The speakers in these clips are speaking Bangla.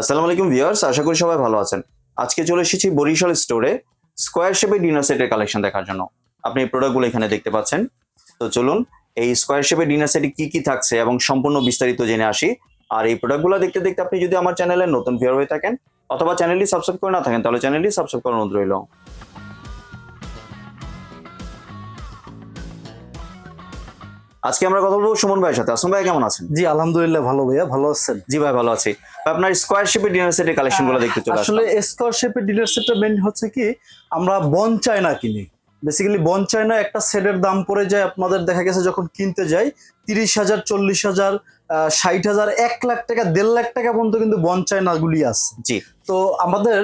আসসালামু আলাইকুম ভিউয়ার্স, আশা করি সবাই ভালো আছেন। আজকে চলে এসেছি বরিশাল স্টোরে স্কোয়ার শেপে ডিনার সেটের কালেকশন দেখার জন্য। আপনি এই প্রোডাক্টগুলো এখানে দেখতে পাচ্ছেন। তো চলুন, এই স্কোয়ার শেপের ডিনার সেটে কি কি থাকছে এবং সম্পূর্ণ বিস্তারিত জেনে আসি। আর এই প্রোডাক্টগুলো দেখতে দেখতে আপনি যদি আমার চ্যানেলে নতুন ভিউয়ার হয়ে থাকেন, অথবা চ্যানেলটি সাবস্ক্রাইব করে না থাকেন, তাহলে চ্যানেলটি সাবস্ক্রাইব করার অনুরোধ রইল। আজকে আমরা কথা বলব সুমন ভাইয়ের সাথে। আসুন ভাই কেমন আছেন? জি আলহামদুলিল্লাহ ভালো ভাইয়া ভালো আছেন? জি ভাই ভালো আছি। আপনার স্কোয়ার শেপের ডিনার সেটের কালেকশনগুলো দেখতে চলে আসলে আসলে স্কলারশিপের ডিলার সেটটা মেন হচ্ছে কি আমরা বন চায়না কিনি। বেসিক্যালি বন চায়না একটা সেটের দাম পড়ে যায় আপনাদের দেখা গেছে যখন কিনতে যাই তিরিশ হাজার চল্লিশ হাজার ষাট হাজার এক লাখ টাকা দেড় লাখ টাকা পর্যন্ত কিন্তু বন চায়না গুলি আছে। জি। তো আমাদের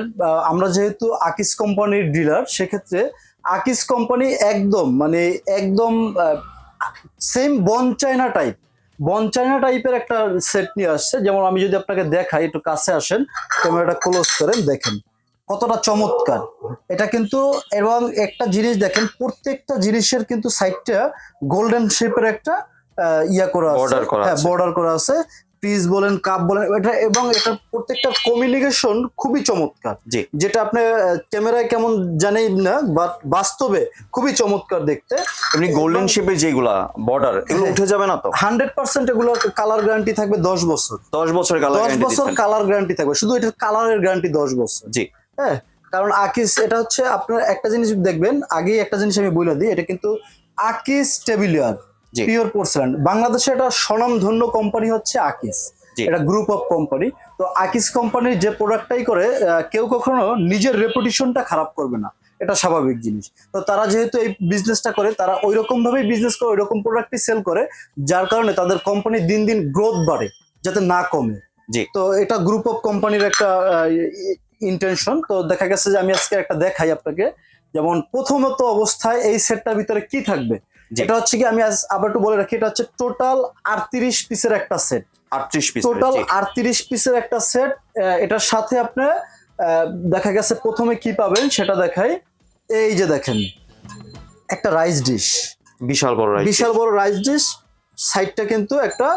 আমরা যেহেতু আকিস কোম্পানির ডিলার সেক্ষেত্রে আকিস কোম্পানি একদম মানে একদম সেম বন চায়না টাইপ বন চায়না টাইপের একটা সেট নিয়ে আসছে। যেমন আমি যদি আপনাকে দেখাই একটু কাছে আসেন ক্যামেরাটা ক্লোজ করেন দেখেন। কতটা চমৎকার। এটা কিন্তু এবং একটা জিনিস দেখেন প্রত্যেকটা জিনিসের কিন্তু সাইডটা গোল্ডেন শেপের একটা আহ, ইয়া করা আছে। হ্যাঁ। বর্ডার করা আছে। পিস বলেন কাপ বলেন এটা এবং এটা প্রত্যেকটা কমিউনিকেশন খুবই চমৎকার। জি। যেটা আপনি ক্যামেরায় কেমন জানেন না বাট বাস্তবে খুবই চমৎকার দেখতে। এমনি গোল্ডেন শেপের যেগুলা বর্ডার এগুলো হ্যাঁ। উঠে যাবে না তো? হান্ড্রেড পার্সেন্ট এগুলো কালার গ্যারান্টি থাকবে দশ বছর। দশ বছর কালার দশ বছর কালার গ্যারান্টি থাকবে। শুধু এটার কালারের গ্যারান্টি দশ বছর। জি। হ্যাঁ? কারণ আকিস এটা হচ্ছে আপনার একটা জিনিস দেখবেন আগেই একটা জিনিস আমি বলে দিই এটা কিন্তু আকিস টেবিলিয়ার জি। পিওর পোর্সেলান বাংলাদেশে এটা স্বনামধন্য কোম্পানি হচ্ছে আকিস। এটা গ্রুপ অফ কোম্পানি তো আকিস কোম্পানির যে প্রোডাক্টটাই করে কেউ কখনো নিজের রেপুটেশনটা খারাপ করবে না। এটা স্বাভাবিক জিনিস। তো তারা যেহেতু এই বিজনেসটা করে তারা ওই রকম ভাবেই বিজনেস করে ওই রকম প্রোডাক্টই সেল করে যার কারণে তাদের কোম্পানি দিন দিন গ্রোথ বাড়ে যাতে না কমে। জি। তো এটা গ্রুপ অফ কোম্পানির একটা ইন্টেনশন তো দেখা গেছে যে আমি আজকে একটা দেখাই আপনাকে। যেমন প্রথমত অবস্থায় এই সেটটার ভিতরে কি থাকবে। এটা হচ্ছে কি আমি আজ আবার একটু বলে রাখি এটা হচ্ছে টোটাল আটত্রিশ পিসের একটা সেট আটত্রিশ পিস টোটাল আটত্রিশ পিসের একটা সেট এটার সাথে আপনি দেখা গেছে প্রথমে কি পাবেন সেটা দেখাই। এই যে দেখেন একটা রাইস ডিশ বিশাল বড় রাইস বিশাল বড় রাইস ডিশ সাইডটা কিন্তু একটা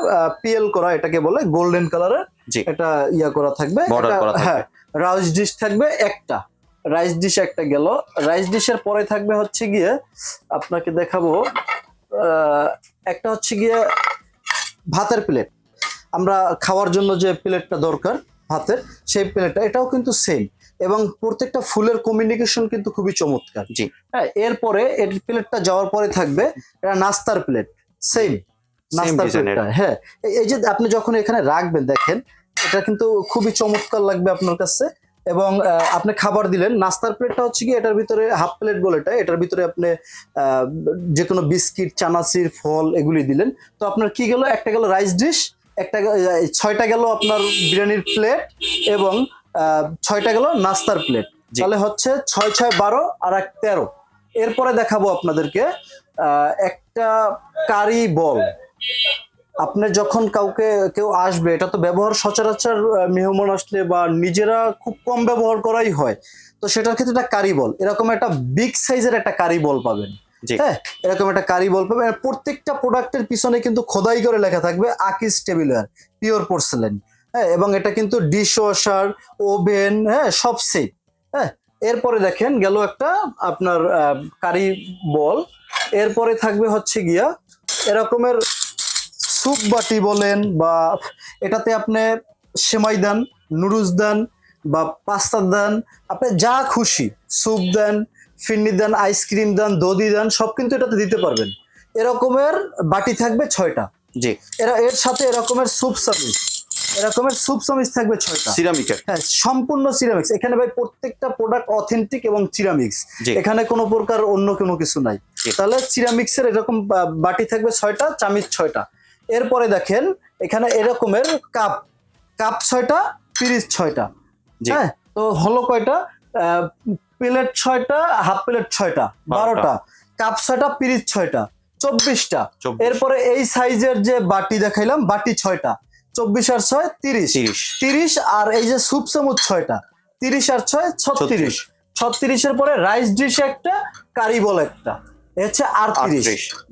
পিএল করা এটাকে বলে গোল্ডেন কালারের এটা ইয়া করা থাকবে। Border করা থাকবে। হ্যাঁ রাইস ডিশ থাকবে একটা। রাইস ডিশ একটা গেল। রাইস ডিশের পরে থাকবে হচ্ছে গিয়ে আপনাকে দেখাবো একটা হচ্ছে গিয়ে ভাতের প্লেট আমরা খাওয়ার জন্য যে প্লেটটা দরকার ভাতের সেই প্লেটটা এটাও কিন্তু সেম এবং প্রত্যেকটা ফুলের কমিউনিকেশন কিন্তু খুবই চমৎকার। জি। হ্যাঁ এরপরে এর প্লেটটা যাওয়ার পরে থাকবে এটা নাস্তার প্লেট সেম নাস্তার। প্লেটটা হ্যাঁ। এই যে আপনি যখন এখানে রাখবেন দেখেন এটা কিন্তু খুবই চমৎকার লাগবে আপনার কাছে। এবং আপনি খাবার দিলেন নাস্তার প্লেটটা হচ্ছে কি এটার ভিতরে হাফ প্লেট বলে এটা এটার ভিতরে আপনি যে কোনো বিস্কিট চানাচির ফল এগুলি দিলেন। তো আপনার কি গেল? একটা গেল রাইস ডিশ একটা ছয়টা গেল আপনার বিরিয়ানির প্লেট এবং ছয়টা গেল নাস্তার প্লেট। তাহলে হচ্ছে ছয় ছয় বারো আর এক তেরো। এরপরে দেখাবো আপনাদেরকে একটা কারি বল। আপনি যখন কাউকে কেউ আসবে এটা তো ব্যবহার সচরাচর মেহমান আসলে বা নিজেরা খুব কম ব্যবহার করাই হয়। তো সেটার ক্ষেত্রে একটা কারি বল। এরকম একটা বিগ সাইজের একটা কারি বল পাবেন। হ্যাঁ? এরকম একটা কারি বল পাবেন। প্রত্যেকটা প্রোডাক্টের পিছনে কিন্তু খোদাই করে লেখা থাকবে আকিস টেবিলার পিওর পোর্সেলেন হ্যাঁ? এবং এটা কিন্তু ডিশ ওয়াশার ওভেন হ্যাঁ? সব সেট হ্যাঁ? এরপরে দেখেন গেল একটা আপনার কারি বল। এরপরে থাকবে হচ্ছে গিয়া এরকমের স্যুপ বাটি বলেন বা এটাতে আপনি সেমাই দেন নুডলস দেন বা পাস্তা দেন আপনি যা খুশি স্যুপ দেন ফিন্নি দেন আইসক্রিম দেন দধি দেন সব কিন্তু এটাতে দিতে পারবেন। এরকমের বাটি থাকবে ছয়টা। জি। এরা এর সাথে এরকমের স্যুপ সার্ভিস এরকমের স্যুপ সার্ভিস থাকবে ছয়টা। সিরামিকের। হ্যাঁ সম্পূর্ণ সিরামিক্স। এখানে ভাই প্রত্যেকটা প্রোডাক্ট অথেন্টিক এবং সিরামিক্স। এখানে কোনো প্রকার অন্য কোনো কিছু নাই। তাহলে সিরামিক্সের এরকম বাটি থাকবে ছয়টা চামিচ ছয়টা। এরপরে দেখেন এখানে এরকমের কাপ কাপ ছয়টা পিরিচ ছয়টা। হ্যাঁ তো হলো কয়টা? প্লেট ছয়টা হাফ প্লেট ছয়টা বারোটা। কাপ ছয়টা পিরিচ ছয়টা চব্বিশটা। এরপরে এই সাইজের যে বাটি দেখাইলাম বাটি ছয়টা চব্বিশ আর ছয় তিরিশ। তিরিশ। আর এই যে স্যুপ চামচ ছয়টা তিরিশ আর ছয় ছত্রিশ। ছত্রিশের পরে রাইস ডিশ একটা কারি বল একটা। হচ্ছে আটত্রিশ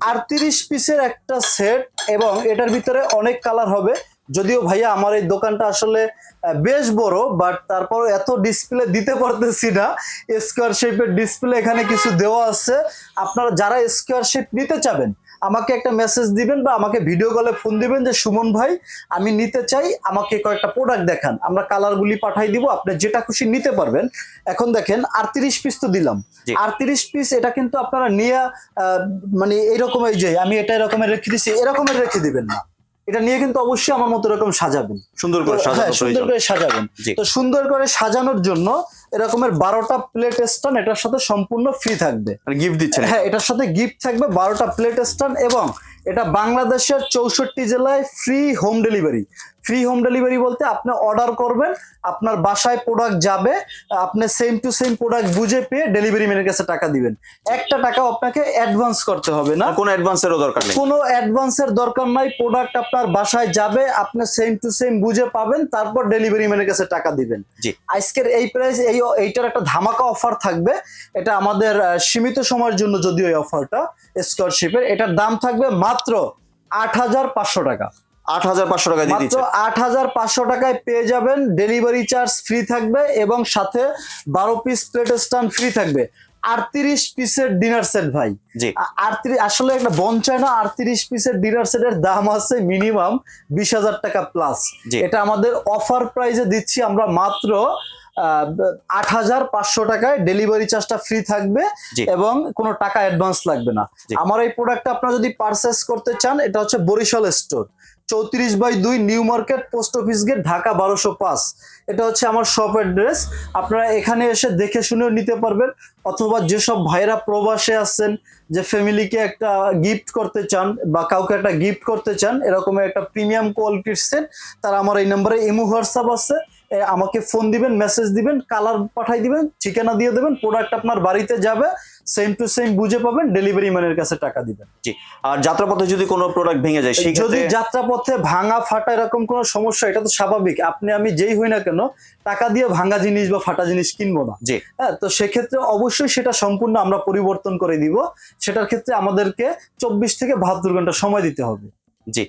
আটত্রিশ। পিসের একটা সেট এবং এটার ভিতরে অনেক কালার হবে। যদিও ভাইয়া আমার এই দোকানটা আসলে বেশ বড় বাট তারপর এত ডিসপ্লে দিতে পারতেছি না। স্কোয়ার শেপের ডিসপ্লে এখানে কিছু দেওয়া আছে। আপনারা যারা স্কোয়ার শেপ নিতে চাবেন আমাকে একটা মেসেজ দিবেন বা আমাকে ভিডিও কলে ফোন দিবেন যে সুমন ভাই আমি নিতে চাই আমাকে কয়েকটা প্রোডাক্ট দেখান। আমরা কালারগুলি পাঠাই দিব আপনি যেটা খুশি নিতে পারবেন। এখন দেখেন আটত্রিশ পিস তো দিলাম। আটত্রিশ পিস এটা কিন্তু আপনারা নিয়ে আহ, মানে এইরকম এই যে আমি এটা এরকমের রেখে দিছি এরকমের রেখে দিবেন না। এটা নিয়ে কিন্তু অবশ্যই আমার মতো এরকম সাজাবেন। সুন্দর করে হ্যাঁ সাজানো সুন্দর করে সাজাবেন। তো সুন্দর করে সাজানোর জন্য এরকমের বারোটা প্লেট স্ট্যান্ড এটার সাথে সম্পূর্ণ ফ্রি থাকবে। গিফট দিচ্ছে হ্যাঁ এটার সাথে গিফট থাকবে বারোটা প্লেট স্ট্যান্ড এবং এটা বাংলাদেশের চৌষট্টি জেলায় free home delivery free home delivery বলতে আপনি অর্ডার করবেন আপনার বাসায় প্রোডাক্ট যাবে আপনি সেম টু সেম প্রোডাক্ট বুঝে পেয়ে ডেলিভারি ম্যানের কাছে টাকা দিবেন। একটা টাকা আপনাকে অ্যাডভান্স করতে হবে না। কোনো অ্যাডভান্সেরও দরকার নেই। কোনো অ্যাডভান্সের দরকার নাই প্রোডাক্ট আপনার বাসায় যাবে আপনি সেম টু সেম বুঝে পাবেন তারপর ডেলিভারি ম্যানের কাছে টাকা দিবেন। জি। আজকের এই প্রাইস এই এইটার একটা ধামাকা অফার থাকবে। এটা আমাদের সীমিত সময়ের জন্য যদিও এই অফারটা স্কলারশিপের এটার দাম থাকবে মাত্র আট হাজার পাঁচশো টাকা। আট হাজার পাঁচশো টাকা দিয়ে দিচ্ছে আট হাজার পাঁচশো টাকায় পেয়ে যাবেন। ডেলিভারি চার্জ ফ্রি থাকবে এবং সাথে বারো পিস প্লেট স্ট্যান্ড ফ্রি থাকবে। আটত্রিশ পিসের ডিনার সেট ভাই। জি। আটত্রিশ আসলে একটা বঞ্চায় না আটত্রিশ পিসের ডিনার সেটের দাম আছে মিনিমাম বিশ হাজার টাকা প্লাস এটা আমাদের অফার প্রাইজে দিচ্ছি আমরা মাত্র আট হাজার পাঁচশো টাকায়। ডেলিভারি চার্জটা ফ্রি থাকবে এবং কোনো টাকা অ্যাডভান্স লাগবে না। আমার এই প্রোডাক্টটা আপনারা যদি পারচেস করতে চান এটা হচ্ছে বরিশাল স্টোর চৌত্রিশ বাই দুই new market, post office gate, Dhaka বারোশো পাঁচ। এটা হচ্ছে আমার শপ অ্যাড্রেস আপনারা এখানে এসে দেখে শুনেও নিতে পারবেন। অথবা যেসব ভাইরা প্রবাসে আছেন, যে ফ্যামিলিকে একটা গিফট করতে চান বা কাউকে একটা গিফট করতে চান, এরকম একটা প্রিমিয়াম কোয়ালিটির সেট তারা আমার এই নাম্বারে ইমো হোয়াটসঅ্যাপ আছে। আমাকে ফোন দিবেন মেসেজ দিবেন কালার পাঠাই দিবেন ঠিকানা দিয়ে দেবেন প্রোডাক্ট আপনার বাড়িতে যাবে সেম টু সেম বুঝে পাবেন ডেলিভারি ম্যানের কাছে টাকা দিবেন। জি আর যাত্রাপথে যদি কোনো প্রোডাক্ট ভেঙে যায় সেই যদি যাত্রাপথে ভাঙা ফাটা এরকম কোনো সমস্যা এটা তো স্বাভাবিক। আপনি আমি যেই হই না কেন টাকা দিয়ে ভাঙা জিনিস বা ফাটা জিনিস কিনবো না। জি। হ্যাঁ তো সেক্ষেত্রে অবশ্যই সেটা সম্পূর্ণ আমরা পরিবর্তন করে দিব। সেটার ক্ষেত্রে আমাদেরকে চব্বিশ থেকে বাহাত্তর ঘণ্টা সময় দিতে হবে। জি।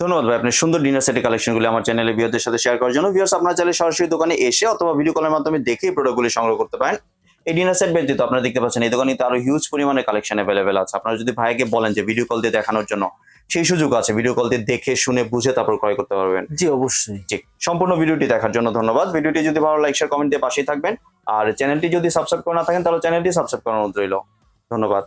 ধন্যবাদ ভাই আপনি সুন্দর ডিনার সেটের কালেকশনগুলি আমার চ্যানেলে ভিউয়ারদের সাথে শেয়ার করার জন্য। ভিউয়ার্স আপনারা চাইলে সরাসরি দোকানে এসে অথবা ভিডিও কলের মাধ্যমে দেখে প্রোডাক্টগুলি সংগ্রহ করতে পারেন। এই ডিনার সেট ব্যতীত আপনারা দেখতে পাচ্ছেন এই দোকানে আরও হিউজ পরিমাণে কালেকশন অ্যাভেলেবেল আছে। আপনারা যদি ভাইকে বলেন যে ভিডিও কল দিয়ে দেখানোর জন্য সেই সুযোগ আছে। ভিডিও কল দিয়ে দেখে শুনে বুঝে তারপর ক্রয় করতে পারবেন। জি অবশ্যই। জি সম্পূর্ণ ভিডিওটি দেখার জন্য ধন্যবাদ। ভিডিওটি যদি ভালো লাইক শেয়ার কমেন্ট দিয়ে পাশেই থাকবেন। আর চ্যানেলটি যদি সাবস্ক্রাইব করে না থাকেন তাহলে চ্যানেলটি সাবস্ক্রাইব করার অনুরোধ রইল। ধন্যবাদ।